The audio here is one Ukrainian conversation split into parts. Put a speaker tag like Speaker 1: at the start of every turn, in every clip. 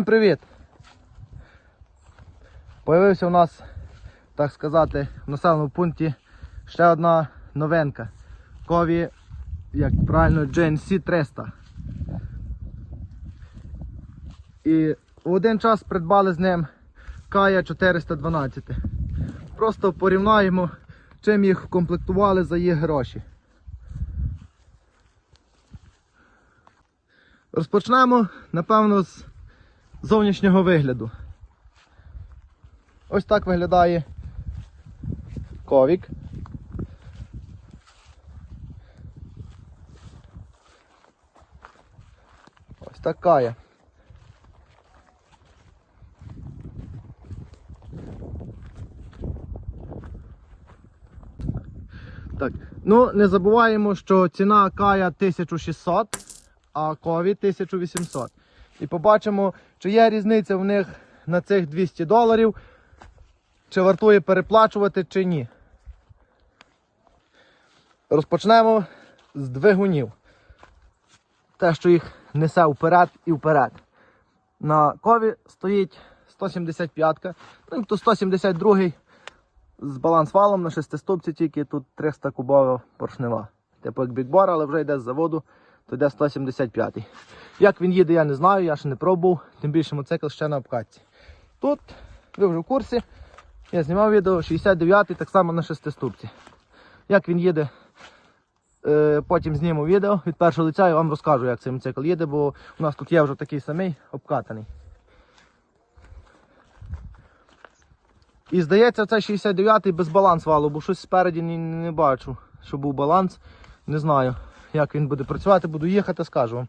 Speaker 1: Всім привіт! Появився у нас, так сказати, в населеному пункті ще одна новинка. Кові, як правильно, GNC 300. І в один час придбали з ним Кая 412. Просто порівняємо, чим їх комплектували за їх гроші. Розпочнемо, напевно, з зовнішнього вигляду. Ось так виглядає ковік. Ось така є. Так, ну не забуваємо, що ціна Кая 1600, а Кові 1800. І побачимо, чи є різниця в них на цих 200 доларів, чи вартує переплачувати, чи ні. Розпочнемо з двигунів. Те, що їх несе вперед і вперед. На кові стоїть 175-ка, ну, то 172 з балансвалом на шестиступці тільки тут 300 кубова поршнева. Типу як бікбор, але вже йде з заводу, то йде 175. Як він їде, я не знаю, я ще не пробував, тим більше мотоцикл ще на обкатці. Тут, ви вже в курсі, я знімав відео 69-й, так само на шестиступці. Як він їде, е, потім зніму відео від першого лиця і вам розкажу, як цей мотоцикл їде, бо у нас тут є вже такий самий обкатаний. І здається, це 69-й без баланс валу, бо щось спереді не, не бачу, що був баланс. Не знаю, як він буде працювати, буду їхати, скажу вам.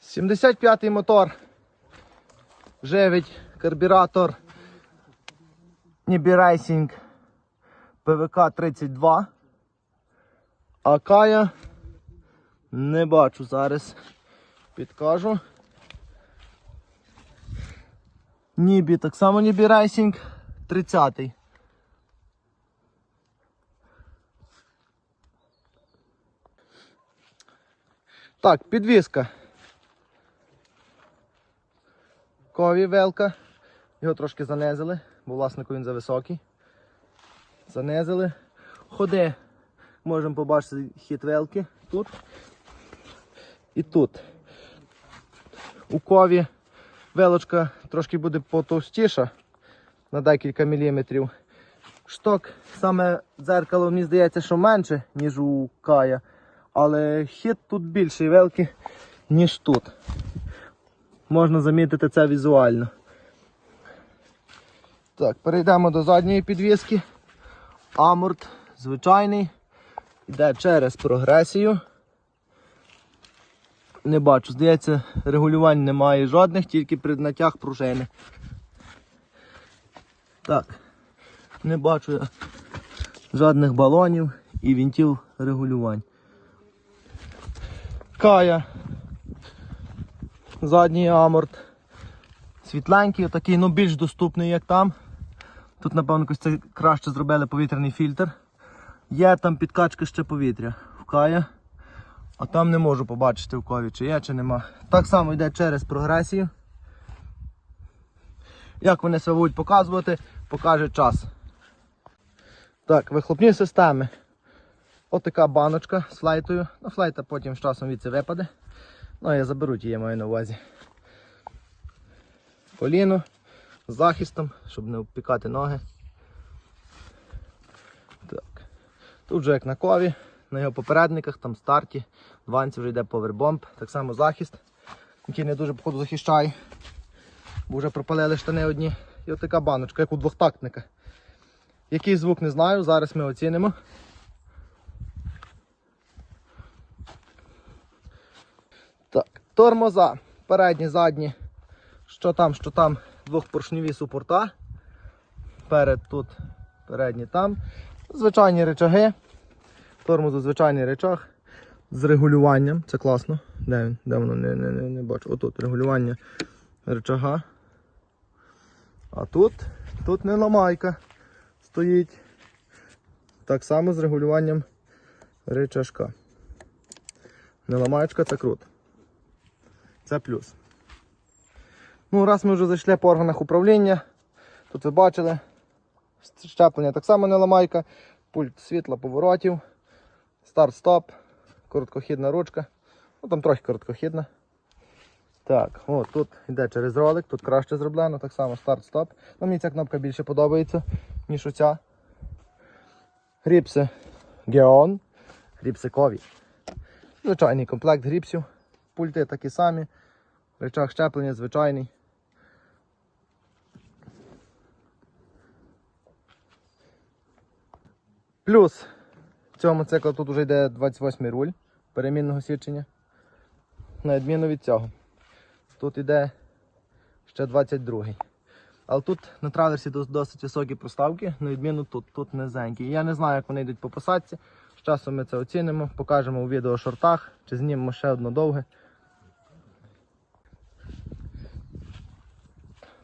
Speaker 1: Сімдесят п'ятий мотор. Живить карбюратор Racing ПВК 32. А Кая не бачу зараз. Підкажу. Нібі, так само Нібі Racing 30. Так, підвіска. Кові велка. Його трошки занизили, бо власнику він зависокий. Занизили. Ходи. Можемо побачити хід велки тут і тут. У кові велочка трошки буде потовстіша на декілька міліметрів. Шток, саме дзеркало, мені здається, що менше, ніж у Кая. Але хід тут більший велки, ніж тут. Можна замітити це візуально. Так, перейдемо до задньої підвіски. Аморт звичайний. Йде через прогресію. Не бачу, здається, регулювань немає жодних, тільки при натяг пружини. Так, не бачу я жодних балонів і вінтів регулювань. Кая. Задній аморт. Світленький, отакий, ну більш доступний, як там. Тут, напевно, це краще зробили повітряний фільтр. Є там підкачка ще повітря в Кая. А там не можу побачити в кові, чи є, чи нема. Так само йде через прогресію. Як вони себе будуть показувати, покаже час. Так, вихлопні системи. Отака баночка з флейтою. Ну, флейта потім з часом від це випаде. Ну, я заберу я маю на увазі. Коліно з захистом, щоб не обпікати ноги. Так. Тут вже як на кові, на його попередниках, там старті, в ванці вже йде повербомб, так само захист, який не дуже походу захищає. Бо вже пропалили штани одні. І от така баночка, як у двохтактника. Який звук не знаю, зараз ми оцінимо. Так, тормоза. Передні, задні. Що там, що там, двохпоршневі супорта. Перед тут, передні там. Звичайні речаги. Тормозу звичайний речаг з регулюванням. Це класно. Де він? Де воно? Не, не, не, не бачу. Отут регулювання речага. А тут, тут не ламайка стоїть. Так само з регулюванням рычажка. Не ламаєчка, це круто. Це плюс. Ну, раз ми вже зайшли по органах управління, тут ви бачили, щеплення так само не ламайка, пульт світла поворотів, старт-стоп, короткохідна ручка. Ну там трохи короткохідна. Так, от тут йде через ролик, тут краще зроблено, так само старт-стоп. Ну, мені ця кнопка більше подобається, ніж оця. Гріпси Geon, гріпси Кові. Звичайний комплект гріпсів. Пульти такі самі. Речах щеплення звичайний. Плюс в цьому циклу тут вже йде 28 руль перемінного січення. На відміну від цього. Тут йде ще 22-й. Але тут на траверсі досить високі проставки, на відміну тут, тут низенькі. Я не знаю, як вони йдуть по посадці. З часом ми це оцінимо, покажемо у відео шортах, чи знімемо ще одно довге.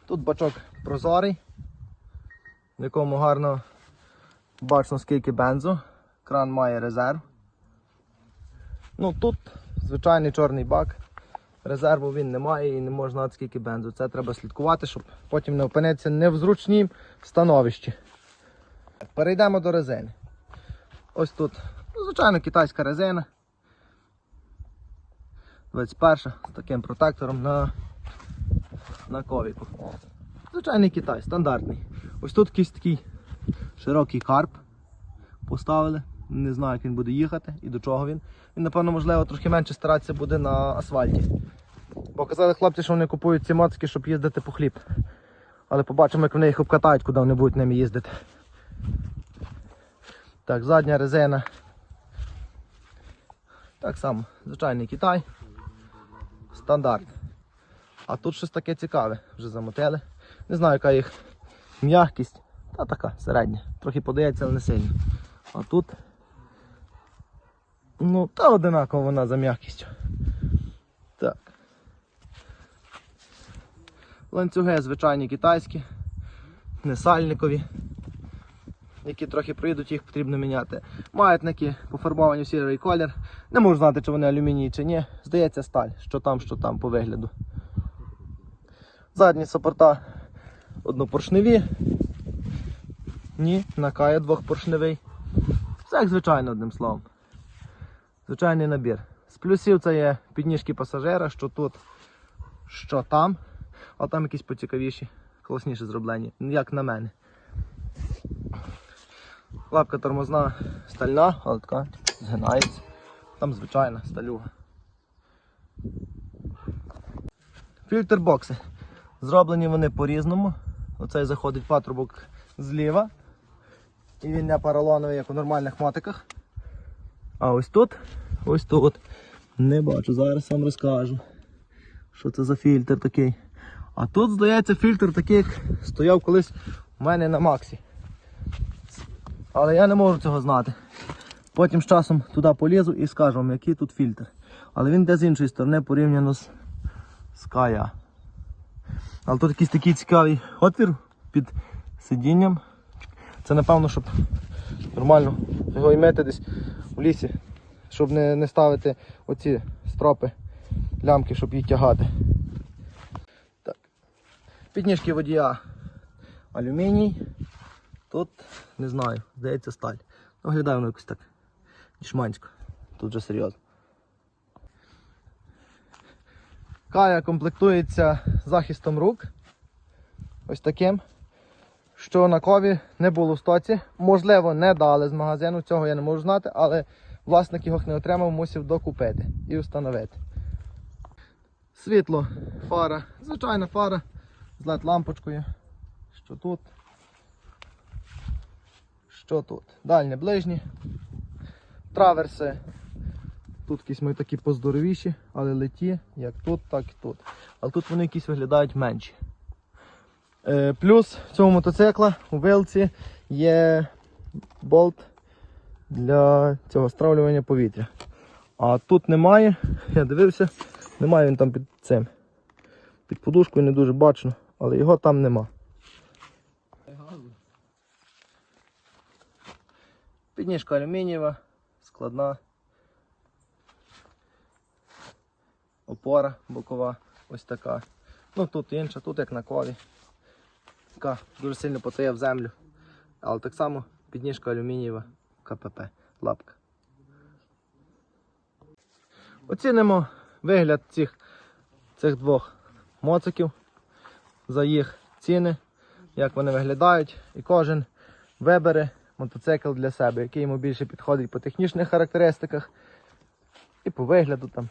Speaker 1: Тут бачок прозорий, в якому гарно бачно скільки бензу. Кран має резерв. Ну тут звичайний чорний бак. Резерву він не має і не можна скільки бензу. Це треба слідкувати, щоб потім не опинитися не в зручнім становищі. Перейдемо до резини. Ось тут, ну, звичайно, китайська резина. 21 з таким протектором на, на ковіку. Звичайний Китай, стандартний. Ось тут якийсь такий широкий карп поставили. Не знаю, як він буде їхати і до чого він. Він, напевно, можливо, трохи менше старатися буде на асфальті. Бо казали хлопці, що вони купують ці моцики, щоб їздити по хліб. Але побачимо, як вони їх обкатають, куди вони будуть ними їздити. Так, задня резина. Так само, звичайний Китай. Стандарт. А тут щось таке цікаве, вже замотили. Не знаю, яка їх м'якість. Та така середня. Трохи подається, але не сильно. А тут. Ну, та одинакова вона за м'якістю. Так. Ланцюги звичайні китайські, не сальникові, які трохи проїдуть, їх потрібно міняти. Маятники пофарбовані в сірий колір. Не можу знати, чи вони алюмінії чи ні. Здається, сталь, що там, що там по вигляду. Задні саппорта однопоршневі. Ні, накає двохпоршневий. Все як звичайно, одним словом. Звичайний набір. З плюсів це є підніжки пасажира, що тут, що там. А там якісь поцікавіші, класніше зроблені, як на мене. Лапка тормозна стальна, але така згинається. Там звичайна сталюга. Фільтр бокси. Зроблені вони по-різному. Оцей заходить патрубок зліва. І він не поролоновий, як у нормальних мотиках. А ось тут, ось тут. Не бачу, зараз вам розкажу. Що це за фільтр такий. А тут, здається, фільтр такий, як стояв колись у мене на Максі. Але я не можу цього знати. Потім з часом туди полізу і скажу вам, який тут фільтр. Але він йде з іншої сторони порівняно з, з Кая. Але тут якийсь такий цікавий отвір під сидінням. Це напевно, щоб нормально його імeti десь у лісі, щоб не, не ставити оці стропи, лямки, щоб їх тягати. Так. Підніжки водія алюміній. Тут не знаю, здається сталь. Ну, Виглядає воно якось так. Нішмансько. Тут вже серйозно. Кая комплектується захистом рук. Ось таким. Що на кові не було в стоці. Можливо, не дали з магазину, цього я не можу знати, але власник його не отримав, мусив докупити і встановити. Світло, фара, звичайна фара з LED лампочкою. Що тут? Що тут? Дальні ближні. Траверси. Тут якісь ми такі поздоровіші, але леті, як тут, так і тут. Але тут вони якісь виглядають менші. Е, плюс цього мотоцикла у вилці є болт для цього стравлювання повітря. А тут немає, я дивився, немає він там під цим. Під подушкою не дуже бачно, але його там нема. Підніжка алюмінієва, складна. Опора бокова ось така. Ну тут інша, тут як на колі. Така дуже сильно потає в землю. Але так само підніжка алюмінієва КПП, лапка. Оцінимо вигляд цих, цих двох моциків за їх ціни, як вони виглядають, і кожен вибере мотоцикл для себе, який йому більше підходить по технічних характеристиках і по вигляду там